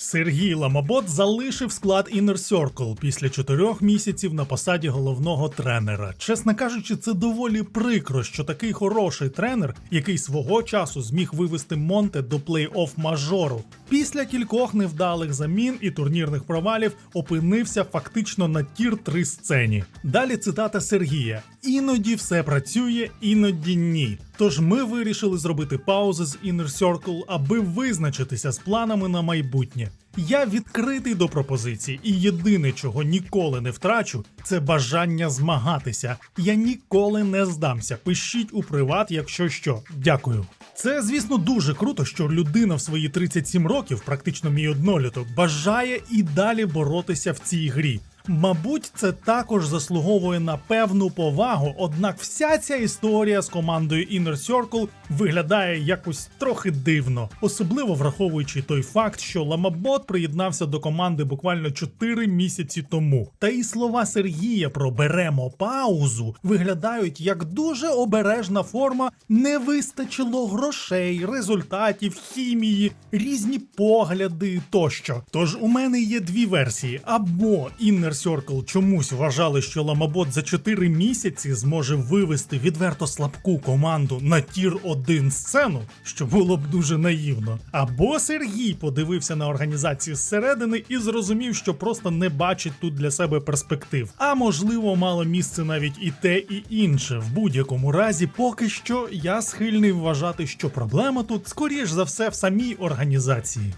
Сергій Ламабот залишив склад Inner Circle після чотирьох місяців на посаді головного тренера. Чесно кажучи, це доволі прикро, що такий хороший тренер, який свого часу зміг вивести Монте до плей-офф мажору, після кількох невдалих замін і турнірних провалів опинився фактично на тір 3 сцені. Далі цитата Сергія: іноді все працює, іноді ні. Тож ми вирішили зробити паузу з Inner Circle, аби визначитися з планами на майбутнє. Я відкритий до пропозицій, і єдине, чого ніколи не втрачу, це бажання змагатися. Я ніколи не здамся. Пишіть у приват, якщо що. Дякую. Це, звісно, дуже круто, що людина в свої 37 років, практично мій одноліток, бажає і далі боротися в цій грі. Мабуть, це також заслуговує на певну повагу, однак вся ця історія з командою Inner Circle виглядає якось трохи дивно, особливо враховуючи той факт, що Ламабот приєднався до команди буквально 4 місяці тому. Та і слова Сергія про беремо паузу виглядають як дуже обережна форма не вистачило грошей, результатів, хімії, різні погляди тощо. Тож у мене є дві версії: або Inner Circle чомусь вважали, що Ламабот за 4 місяці зможе вивести відверто слабку команду на тір 1 сцену, що було б дуже наївно. Або Сергій подивився на організацію зсередини і зрозумів, що просто не бачить тут для себе перспектив. А можливо, мало місце навіть і те, і інше. В будь-якому разі, поки що я схильний вважати, що проблема тут скоріш за все в самій організації.